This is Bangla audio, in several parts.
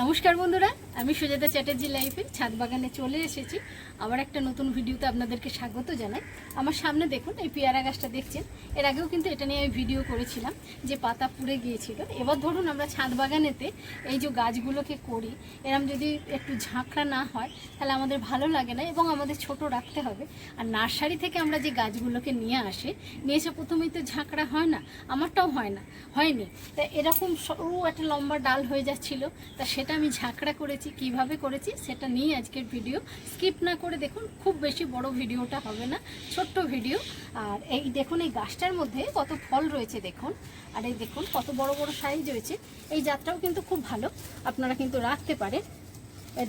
নমস্কার বন্ধুরা, আমি সুজাতা চ্যাটার্জি লাইফে ছাদ বাগানে চলে এসেছি। আবার একটা নতুন ভিডিওতে আপনাদেরকে স্বাগত জানাই। আমার সামনে দেখুন, এই পেয়ারা গাছটা দেখছেন? এর আগেও কিন্তু এটা নিয়ে আমি ভিডিও করেছিলাম যে পাতা পুড়ে গিয়েছিল। এবার ধরুন আমরা ছাদ বাগানেতে এই যে গাছগুলোকে করি, এরম যদি একটু ঝাঁকড়া না হয়, তাহলে আমাদের ভালো লাগে না এবং আমাদের ছোট রাখতে হবে। আর নার্সারি থেকে আমরা যে গাছগুলোকে নিয়ে আসি, নিয়ে এসে প্রথমেই তো ঝাঁকড়া হয় না, আমারটাও হয় না, হয়নি। তা এরকম সরু একটা লম্বা ডাল হয়ে যাচ্ছিল, তা সেটা আমি ঝাঁকড়া করেছি, কীভাবে করেছি সেটা নিয়ে আজকের ভিডিও স্কিপ না করে দেখুন, খুব বেশি বড় ভিডিওটা হবে না, ছোট্ট ভিডিও আর এই দেখুন, এই গাছটার মধ্যে কত ফল রয়েছে দেখুন। আর এই দেখুন, কত বড় বড় সাইজ রয়েছে। এই যাত্রাও কিন্তু খুব ভালো, আপনারা কিন্তু রাখতে পারেন।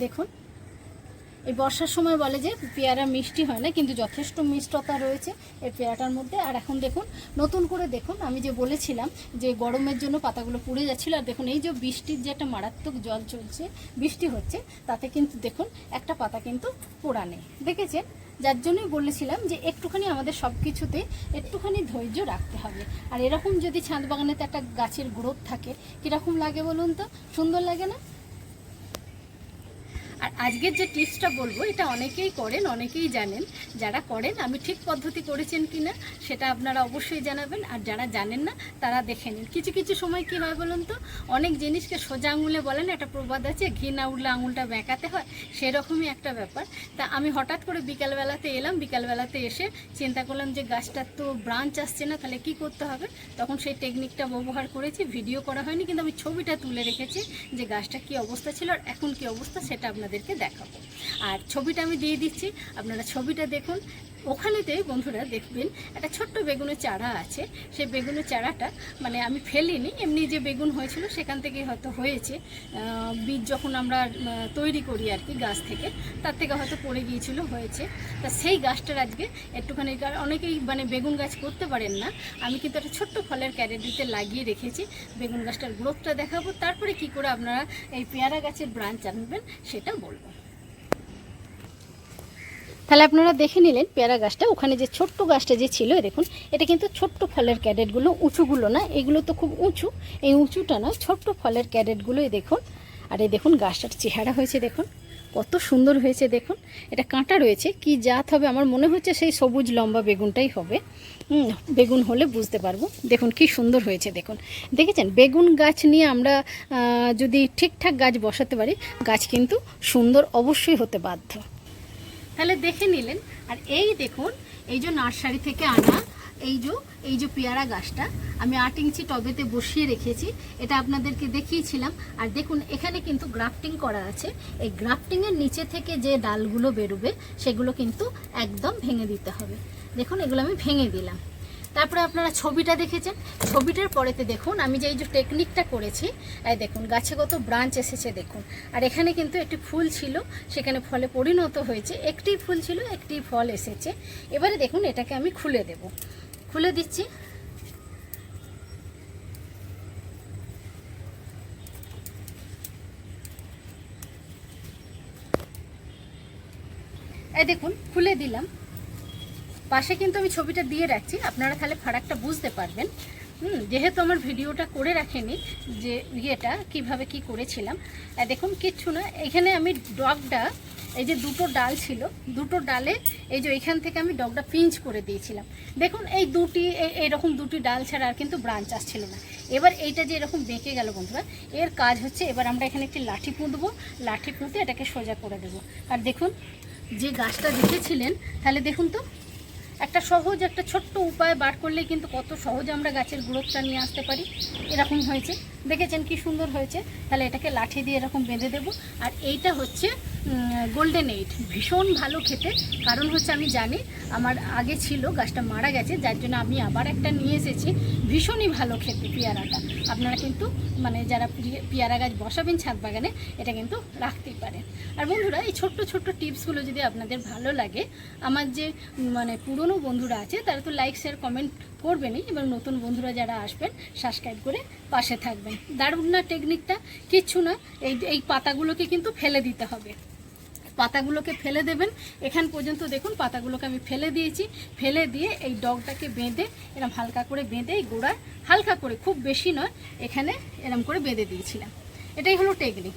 দেখুন এই বর্ষার সময় বলে যে পেয়ারা মিষ্টি হয় না, কিন্তু যথেষ্ট মিষ্টতা রয়েছে এই পেয়ারাটার মধ্যে। আর এখন দেখুন, নতুন করে দেখুন, আমি যে বলেছিলাম যে গরমের জন্য পাতাগুলো পুড়ে যাচ্ছিল, আর দেখুন এই যে বৃষ্টির যে একটা মারাত্মক জল চলছে, বৃষ্টি হচ্ছে, তাতে কিন্তু দেখুন একটা পাতা কিন্তু পোড়া নেই। দেখেছেন? যার জন্যই বলেছিলাম যে একটুখানি আমাদের সব কিছুতে একটুখানি ধৈর্য রাখতে হবে। আর এরকম যদি ছাদ বাগানেতে একটা গাছের গ্রোথ থাকে, কীরকম লাগে বলুন তো? সুন্দর লাগে না? আর আজকের যে টিপসটা বলব, এটা অনেকেই করেন, অনেকেই জানেন। যারা করেন, আমি ঠিক পদ্ধতি করেছেন কি না সেটা আপনারা অবশ্যই জানাবেন। আর যারা জানেন না, তারা দেখে নিন। কিছু কিছু সময় কি হয় বলুন তো? অনেক জিনিসকে সোজা আঙুলে বলেন, একটা প্রবাদ আছে, ঘি না উঠলে আঙুলটা বেঁকাতে হয়, সেরকমই একটা ব্যাপার। তা আমি হঠাৎ করে বিকালবেলাতে এলাম, বিকালবেলাতে এসে চিন্তা করলাম যে গাছটার তো ব্রাঞ্চ আসছে না, তাহলে কি করতে হবে? তখন সেই টেকনিকটা ব্যবহার করেছি ভিডিও করা হয়নি, কিন্তু আমি ছবিটা তুলে রেখেছি যে গাছটা কি অবস্থা ছিল, আর এখন কি অবস্থা, সেটা আপনাদেরকে দেখাবো। আর ছবিটা আমি দিয়ে দিচ্ছি আপনারা ছবিটা দেখুন ওখানেতে বন্ধুরা দেখবেন একটা ছোট্ট বেগুনের চারা আছে। সেই বেগুনের চারাটা মানে আমি ফেলিনি, এমনি যে বেগুন হয়েছিল সেখান থেকে হয়তো হয়েছে। বীজ যখন আমরা তৈরি করি আর কি গাছ থেকে, তার থেকে হয়তো পড়ে গিয়েছিল, হয়েছে। তা সেই গাছটার আজকে একটুখানি অনেকেই মানে বেগুন গাছ করতে পারেন না। আমি কিন্তু একটা ছোট্ট ফলের ক্যারেডিতে লাগিয়ে রেখেছি। বেগুন গাছটার গ্রোথটা দেখাবো, তারপরে কি করে আপনারা এই পেয়ারা গাছের ব্রাঞ্চ আনবেন সেটা বলব। তাহলে আপনারা দেখে নিলেন পেয়ারা গাছটা। ওখানে যে ছোট্ট গাছটা যে ছিল দেখুন, এটা কিন্তু ছোট্ট ফলের ক্যারেটগুলো উঁচুগুলো না, এগুলো তো খুব উঁচু। এই উঁচুটা নয় ছোট্ট ফলের ক্যারেটগুলোই দেখুন। আর এই দেখুন, গাছটার চেহারা হয়েছে, দেখুন। কত সুন্দর হয়েছে, দেখুন। এটা কাঁটা রয়েছে, কি জাত হবে আমার মনে হচ্ছে সেই সবুজ লম্বা বেগুনটাই হবে। বেগুন হলে বুঝতে পারব। দেখুন, কি সুন্দর হয়েছে, দেখুন। দেখেছেন? বেগুন গাছ নিয়ে আমরা যদি ঠিকঠাক গাছ বসাতে পারি, গাছ কিন্তু সুন্দর অবশ্যই হতে বাধ্য। তাহলে দেখে নিলেন। আর এই দেখুন, এই যে নার্সারি থেকে আনা, এই যে এই যে পেয়ারা গাছটা, আমি আট ইঞ্চি টবেতে বসিয়ে রেখেছি, এটা আপনাদেরকে দেখিয়েছিলাম। আর দেখুন, এখানে কিন্তু গ্রাফটিং করা আছে। এই গ্রাফটিংয়ের নিচে থেকে যে ডালগুলো বেরোবে, সেগুলো কিন্তু একদম ভেঙে দিতে হবে। দেখুন, এগুলো আমি ভেঙে দিলাম। তারপরে আপনারা ছবিটা দেখেছেন। ছবিটার পরেতে দেখুন, আমি যে এই যে টেকনিকটা করেছি দেখুন, গাছে কত ব্রাঞ্চ এসেছে, দেখুন। আর এখানে কিন্তু একটি ফুল ছিল, সেখানে ফলে পরিণত হয়েছে। একটি ফুল ছিল, একটি ফল এসেছে। এবারে দেখুন, এটাকে আমি খুলে দেব। খুলে দিচ্ছি। এই দেখুন, খুলে দিলাম। পাশে কিন্তু আমি ছবিটা দিয়ে রাখছি। আপনারা তাহলে ফারাকটা বুঝতে পারবেন। হুম, যেহেতু আমার ভিডিওটা করে রাখেনি যে ইয়েটা, কীভাবে কি করেছিলাম। দেখুন, কিচ্ছু না। এখানে আমি ডগটা, এই যে দুটো ডাল ছিল, দুটো ডালে এই যে এখান থেকে আমি ডগটা পিঞ্চ করে দিয়েছিলাম। দেখুন, এই দুটি এইরকম দুটি ডাল ছাড়া আর কিন্তু ব্রাঞ্চ আসছিল না। এবার এইটা যে এরকম বেঁকে গেল বন্ধুরা, এর কাজ হচ্ছে এবার আমরা এখানে একটি লাঠি পুঁতবো। লাঠি পুঁতে এটাকে সোজা করে দেবো। আর দেখুন, যে গাছটা দেখেছিলেন, তাহলে দেখুন তো সহজ একটা ছোট্ট উপায় বার করলে কিন্তু কত সহজ আমরা গাছের গ্রোথটা নিয়ে আসতে পারি। এরকম হয়েছে। দেখেছেন কি সুন্দর হয়েছে? তাহলে এটাকে লাঠি দিয়ে এরকম বেঁধে দেব। আর এইটা হচ্ছে গোল্ডেন এইট ভীষণ ভালো খেতে। কারণ হচ্ছে আমি জানি আমার আগে ছিল, গাছটা মারা গেছে, যার জন্য আমি আবার একটা নিয়ে এসেছি ভীষণই ভালো খেতে পেয়ারাটা। আপনারা কিন্তু মানে যারা পেয়ারা গাছ বসাবেন ছাদ বাগানে, এটা কিন্তু রাখতেই পারেন। আর বন্ধুরা, এই ছোট্ট ছোট্ট টিপসগুলো যদি আপনাদের ভালো লাগে, আমার যে মানে পুরনো বন্ধুরা আছে, তারা তো লাইক শেয়ার কমেন্ট করবেনই, এবং নতুন বন্ধুরা যারা আসবেন সাবস্ক্রাইব করে পাশে থাকবেন। দারুণ না টেকনিকটা কিচ্ছু না, এই এই পাতাগুলোকে কিন্তু ফেলে দিতে হবে। পাতাগুলোকে ফেলে দেবেন। এখান পর্যন্ত দেখুন, পাতাগুলোকে আমি ফেলে দিয়েছি। ফেলে দিয়ে এই ডগটাকে বেঁধে, এরম হালকা করে বেঁধে এই গোড়ায়, হালকা করে, খুব বেশি নয়, এখানে এরম করে বেঁধে দিয়েছিলাম। এটাই হলো টেকনিক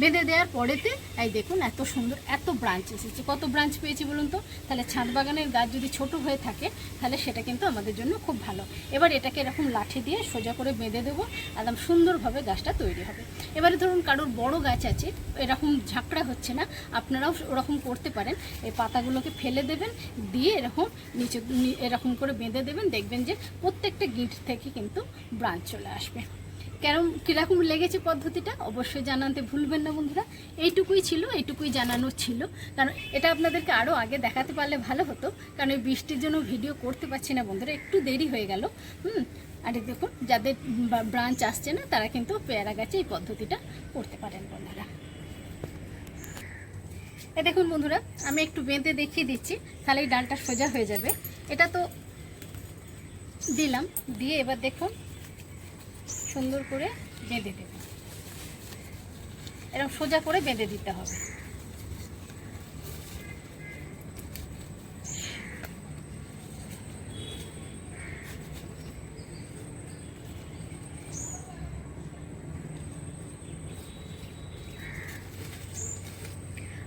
বেঁধে দেওয়ার পরেতে, এই দেখুন এত সুন্দর, এত ব্রাঞ্চ এসেছে। কত ব্রাঞ্চ পেয়েছি বলুন তো? তাহলে ছাদ বাগানের গাছ যদি ছোট হয়ে থাকে, তাহলে সেটা কিন্তু আমাদের জন্য খুব ভালো। এবার এটাকে এরকম লাঠি দিয়ে সোজা করে বেঁধে দেবো, একদম সুন্দরভাবে গাছটা তৈরি হবে। এবারে ধরুন কারোর বড় গাছ আছে, এরকম ঝাঁকড়া হচ্ছে না, আপনারাও ওরকম করতে পারেন। এই পাতাগুলোকে ফেলে দেবেন, দিয়ে এরকম নিচে এরকম করে বেঁধে দেবেন, দেখবেন যে প্রত্যেকটা গিট থেকে কিন্তু ব্রাঞ্চ চলে আসবে। কেরম, কীরকম লেগেছে পদ্ধতিটা, অবশ্যই জানাতে ভুলবেন না বন্ধুরা। এইটুকুই ছিল, এইটুকুই জানানো ছিল। কারণ এটা আপনাদেরকে আরও আগে দেখাতে পারলে ভালো হতো, কারণ এই বৃষ্টির জন্য ভিডিও করতে পারছি না বন্ধুরা, একটু দেরি হয়ে গেল। হুম, আর দেখুন, যাদের ব্রাঞ্চ আসছে না, তারা কিন্তু পেয়ারা গাছে এই পদ্ধতিটা করতে পারেন বন্ধুরা। এ দেখুন বন্ধুরা, আমি একটু বেঁধে দেখিয়ে দিচ্ছি, তাহলে এই ডালটা সোজা হয়ে যাবে। এটা তো দিলাম, দিয়ে এবার দেখুন সুন্দর করে বেঁধে দেবে। এরকম সোজা করে বেঁধে দিতে হবে।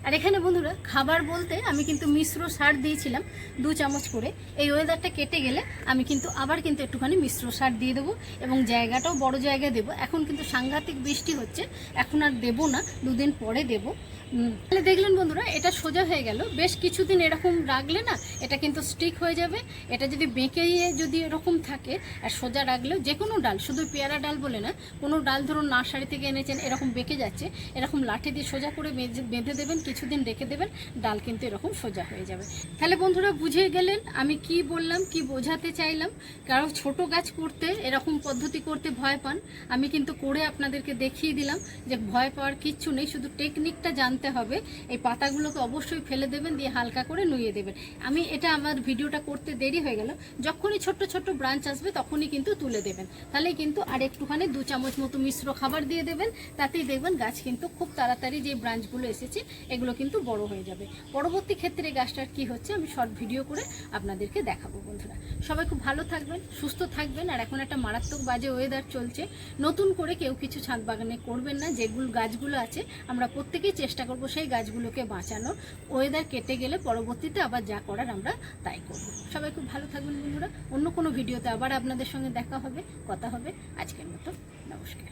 আর এখানে বন্ধুরা, খাবার বলতে আমি কিন্তু মিশ্র সার দিয়েছিলাম, দু চামচ করে। এই ওয়েদারটা কেটে গেলে আমি কিন্তু আবার কিন্তু একটুখানি মিশ্র সার দিয়ে দেবো এবং জায়গাটাও বড় জায়গায় দেবো। এখন কিন্তু সাংঘাতিক বৃষ্টি হচ্ছে, এখন আর দেবো না, দুদিন পরে দেবো। তাহলে দেখলেন বন্ধুরা, এটা সোজা হয়ে গেল। বেশ কিছুদিন এরকম রাখলে না, এটা কিন্তু স্টিক হয়ে যাবে। এটা যদি বেঁকে যদি এরকম থাকে, আর সোজা রাখলেও যে কোনো ডাল, শুধু পেয়ারা ডাল বলে না, কোনো ডাল ধরুন নার্সারি থেকে এনেছেন, এরকম বেঁকে যাচ্ছে, এরকম লাঠি দিয়ে সোজা করে বেঁধে- দেবেন কিছুদিন রেখে দেবেন, ডাল কিন্তু এরকম সোজা হয়ে যাবে। তাহলে বন্ধুরা বুঝে গেলেন আমি কি বললাম, কি বোঝাতে চাইলাম। কারণ ছোট গাছ করতে, এরকম পদ্ধতি করতে ভয় পান, আমি কিন্তু করে আপনাদেরকে দেখিয়ে দিলাম যে ভয় পাওয়ার কিচ্ছু নেই, শুধু টেকনিকটা জানতে হবে। এই পাতাগুলোকে অবশ্যই ফেলে দেবেন, দিয়ে হালকা করে নুয়ে দেবেন। আমি এটা আমার ভিডিওটা করতে দেরি হয়ে গেল, যখনই ছোট্ট ছোট্ট ব্রাঞ্চ আসবে তখনই কিন্তু তুলে দেবেন। তাহলে কিন্তু আর একটুখানি দু চামচ মতো মিশ্র খাবার দিয়ে দেবেন, তাতেই দেখবেন গাছ কিন্তু খুব তাড়াতাড়ি যে ব্রাঞ্চগুলো এসেছে, এগুলো কিন্তু বড় হয়ে যাবে। পরবর্তী ক্ষেত্রে গাছটার কি হচ্ছে আমি শর্ট ভিডিও করে আপনাদেরকে দেখাবো বন্ধুরা। সবাই খুব ভালো থাকবেন, সুস্থ থাকবেন আর এখন একটা মারাত্মক বাজে ওয়েদার চলছে। নতুন করে কেউ কিছু ছাদ বাগানে করবেন না যেগুলো গাছগুলো আছে, আমরা প্রত্যেকেই চেষ্টা করব সেই গাছগুলোকে বাঁচানোর। ওয়েদার কেটে গেলে পরবর্তীতে আবার যা করার আমরা তাই করব। সবাই খুব ভালো থাকবেন বন্ধুরা। অন্য কোনো ভিডিওতে আবার আপনাদের সঙ্গে দেখা হবে, কথা হবে। আজকের মতো নমস্কার।